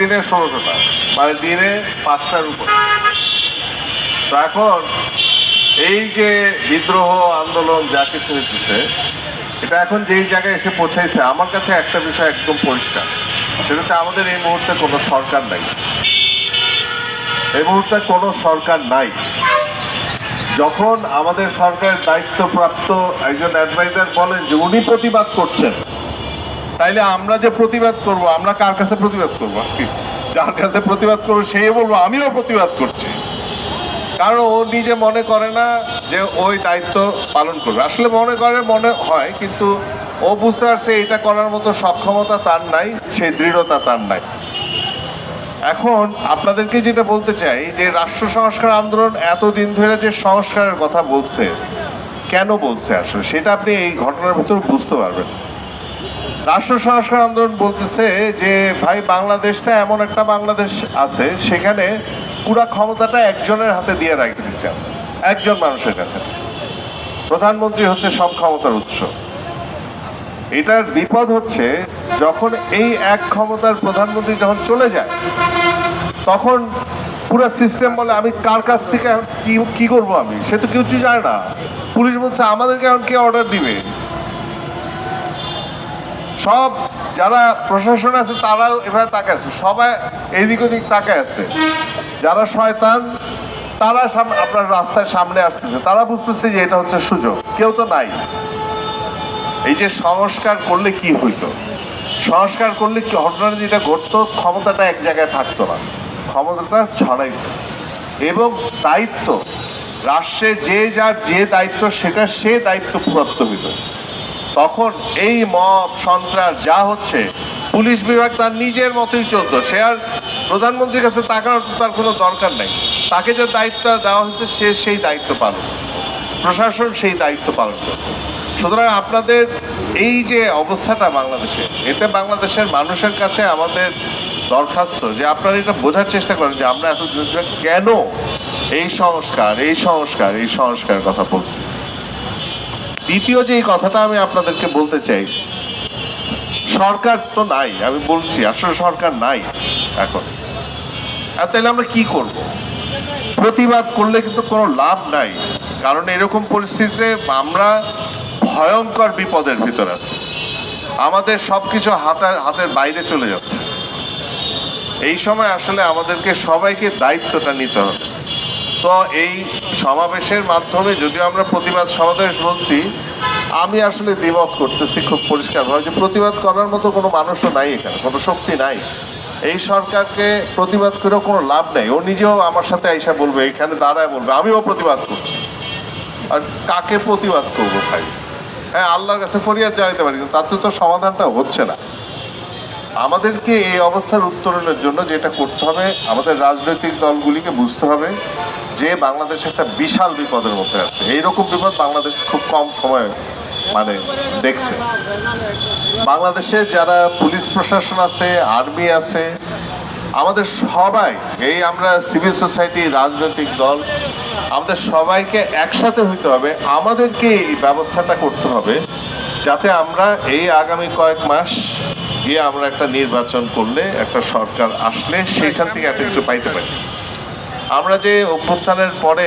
দিনে মানে দিনে পাঁচটার উপর। তো এখন এই যে বিদ্রোহ, আন্দোলন, যা কিছু হচ্ছে এটা এখন যেই জায়গায় এসে পৌঁছাইছে, আমার কাছে একটা বিষয় একদম পরিষ্কার। সেটা হচ্ছে আমাদের এই মুহূর্তে কোনো সরকার নাই। এই মুহূর্তে কোনো সরকার নাই। যখন আমাদের সরকারের দায়িত্বপ্রাপ্ত একজন অ্যাডভাইজার বলেন যে উনি প্রতিবাদ করছেন তাইলে আমরা যে প্রতিবাদ করব, আমরা কার কাছে প্রতিবাদ করব? যার কাছে প্রতিবাদ করব সেই বলব, আমিও প্রতিবাদ করছি। কারণ ও নিজে মনে করে না যে ওই দায়িত্ব পালন করবে। আসলে মনে করে, মনে হয়, কিন্তু ও বুঝতে পারছে এটা করার মতো সক্ষমতা তার নাই, সেই দৃঢ়তা তার নাই। এখন আপনাদেরকে যেটা বলতে চাই, যে রাষ্ট্র সংস্কার আন্দোলন এতদিন ধরে যে সংস্কারের কথা বলছে, কেন বলছে আসলে? সেটা আপনি এই ঘটনার ভিতর বুঝতে পারবেন। রাষ্ট্র সংস্কার আন্দোলন বলতেছে যে, ভাই, বাংলাদেশটা এমন একটা বাংলাদেশ আছে, সেখানে পুরা ক্ষমতাটা একজনের হাতে দিয়ে রাখতে দিচ্ছে একজন মানুষের কাছে। প্রধানমন্ত্রী হচ্ছে সব ক্ষমতার উৎস। এটার বিপদ হচ্ছে যখন এই এক ক্ষমতার প্রধানমন্ত্রী যখন চলে যায়, তখন পুরো সিস্টেম বলে, আমি কার কাছ থেকে, কি কি করব আমি? সে তো কিছু জানে না। পুলিশ বলছে, আমাদেরকে এখন কে অর্ডার দিবে? সব যারা প্রশাসন আছে, তারাও এভাবে তাকায় আছে। সবাই এদিক ওদিক তাকায় আছে। যারা শয়তান, তারা আপনার রাস্তার সামনে আসতেছে। তারা বুঝতেছে যে এটা হচ্ছে সুযোগ। কেউ তো নাই। এই যে সংস্কার করলে কি হইতো? সংস্কার করলে কি ঘটনা যেটা ঘটতো? ক্ষমতাটা এক জায়গায় থাকতো না। ক্ষমতাটা ছড়াইতো এবং দায়িত্ব, রাষ্ট্রের যে যার যে দায়িত্ব, সেটা সে দায়িত্ব প্রাপ্ত হইত। তখন এই মব সন্ত্রাস যা হচ্ছে, পুলিশ বিভাগ তার নিজের মতোই চলতো। সে আর প্রধানমন্ত্রীর কাছে তাকানোর তার কোনো দরকার নেই। তাকে যে দায়িত্ব দেওয়া হয়েছে, সে সেই দায়িত্ব পালন প্রশাসন সেই দায়িত্ব পালন করবে সুতরাং আপনাদের এই যে অবস্থাটা বাংলাদেশে, এতে বাংলাদেশের মানুষের কাছে আমাদের দরখাস্ত যে আপনারা এটা বোঝার চেষ্টা করেন যে আমরা ধরে কেন এই সংস্কার এই সংস্কার, এই সংস্কারের কথা বলছি। দ্বিতীয় যে কথাটা আমি আপনাদেরকে বলতে চাই, সরকার তো নাই, আমি বলছি, আসলে সরকার নাই এখন। আর তাহলে আমরা কি করব? প্রতিবাদ করলে কিন্তু কোনো লাভ নাই, কারণ এরকম পরিস্থিতিতে আমরা ভয়ঙ্কর বিপদের ভিতর আছি। আমাদের সব কিছু হাতের হাতের বাইরে চলে যাচ্ছে। এই সময় আসলে আমাদেরকে সবাইকে দায়িত্বটা নিতে হবে। তো এই সমাবেশের মাধ্যমে যদিও আমরা প্রতিবাদ সমাবেশ বলছি, আমি আসলে দ্বিমত করতেছি খুব পরিষ্কারভাবে যে প্রতিবাদ করার মতো কোনো মানুষও নাই এখানে, কোনো শক্তি নাই। এই সরকারকে প্রতিবাদ করেও কোনো লাভ নেই। ও নিজেও আমার সাথে আইসা বলবে, এখানে দাঁড়ায় বলবে, আমিও প্রতিবাদ করছি। আর কাকে প্রতিবাদ করব ভাই? হ্যাঁ আল্লাহর কাছে ফরিয়াদ জানাতে পারি তাতে তো সমাধানটা হচ্ছে না। আমাদেরকে এই অবস্থার উত্তরণের জন্য যেটা করতে হবে, আমাদের রাজনৈতিক দলগুলিকে বুঝতে হবে যে বাংলাদেশ একটা বিশাল বিপদের মধ্যে আছে। এইরকম বিপদ বাংলাদেশ খুব কম সময়ে মানে দেখছে। বাংলাদেশে যারা পুলিশ প্রশাসন আছে, আর্মি আছে, আমাদের সবাই, এই আমরা সিভিল সোসাইটি, রাজনৈতিক দল, আমাদের সবাইকে একসাথে হইতে হবে। আমাদেরকে এই ব্যবস্থাটা করতে হবে, যাতে আমরা এই আগামী কয়েক মাস গিয়ে আমরা একটা নির্বাচন করলে, একটা সরকার আসলে সেখান থেকে একটা কিছু পাইতে পারি। আমরা যে অভ্যুত্থানের পরে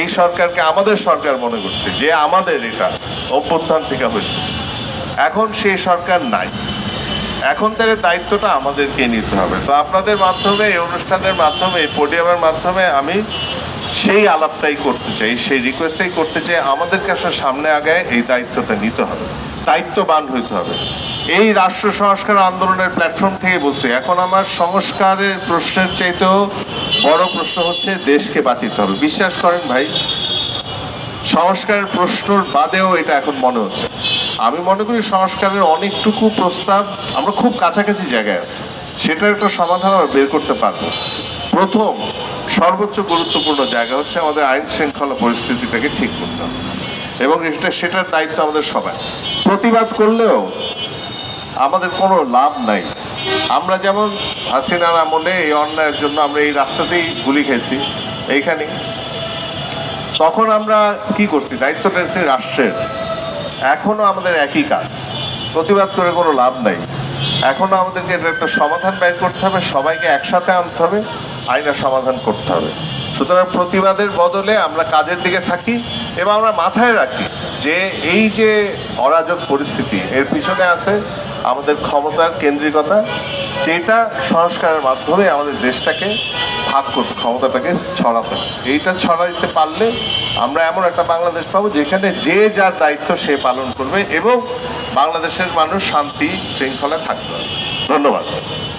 এই সরকারকে আমাদের সরকার মনে করছে, যে আমাদের এটা অভ্যুত্থান থেকে হয়েছে, এখন সেই সরকার নাই। এখন তাহলে দায়িত্বটা আমাদেরকে নিতে হবে। তো আপনাদের মাধ্যমে, এই অনুষ্ঠানের মাধ্যমে, এই পোডিয়ামের মাধ্যমে আমি সেই আলাপটাই করতে চাই, সেই রিকোয়েস্টটাই করতে চাই, আমাদেরকে আসলে সামনে আগায় এই দায়িত্বটা নিতে হবে। দায়িত্ববান হইতে হবে। এই রাষ্ট্র সংস্কার আন্দোলনের প্ল্যাটফর্ম থেকে বলছি, এখন আমার সংস্কারের প্রশ্নের চাইতেও বড় প্রশ্ন হচ্ছে দেশকে বাঁচিতে হবে বিশ্বাস করেন ভাই, সংস্কারের প্রশ্নর বাদেও এটা এখন মনে হচ্ছে। আমি মনে করি সংস্কারের অনেকটুকু প্রস্তাব আমরা খুব কাছাকাছি জায়গায় আছি। সেটার একটা সমাধান আমরা বের করতে পারব। প্রথম, সর্বোচ্চ গুরুত্বপূর্ণ জায়গা হচ্ছে আমাদের আইন শৃঙ্খলা পরিস্থিতিটাকে ঠিক করতে হবে। এবং এটা, সেটার দায়িত্ব আমাদের সবাই প্রতিবাদ করলেও আমাদের কোনো লাভ নাই। আমরা যেমন হাসিনার আমলে এই অন্যায়ের জন্য আমরা এই রাস্তাতেই গুলি খেয়েছি, এইখানে। তখন আমরা কি করছি? দায়িত্ব নিয়েছি রাষ্ট্রের। এখনও আমাদের একই কাজ। প্রতিবাদ করে কোনো লাভ নাই। এখন আমাদেরকে এটা একটা সমাধান বের করতে হবে, সবাইকে একসাথে আনতে হবে, আইনের সমাধান করতে হবে। সুতরাং প্রতিবাদের বদলে আমরা কাজের দিকে থাকি এবং আমরা মাথায় রাখি যে এই যে অরাজক পরিস্থিতি এর পিছনে আছে আমাদের ক্ষমতার কেন্দ্রিকতা, যেটা সংস্কারের মাধ্যমে আমাদের দেশটাকে ভাগ করতে, ক্ষমতাটাকে ছড়াতে। এইটা ছড়া দিতে পারলে আমরা এমন একটা বাংলাদেশ পাবো যেখানে যে যার দায়িত্ব সে পালন করবে এবং বাংলাদেশের মানুষ শান্তি শৃঙ্খলা থাকবে। ধন্যবাদ।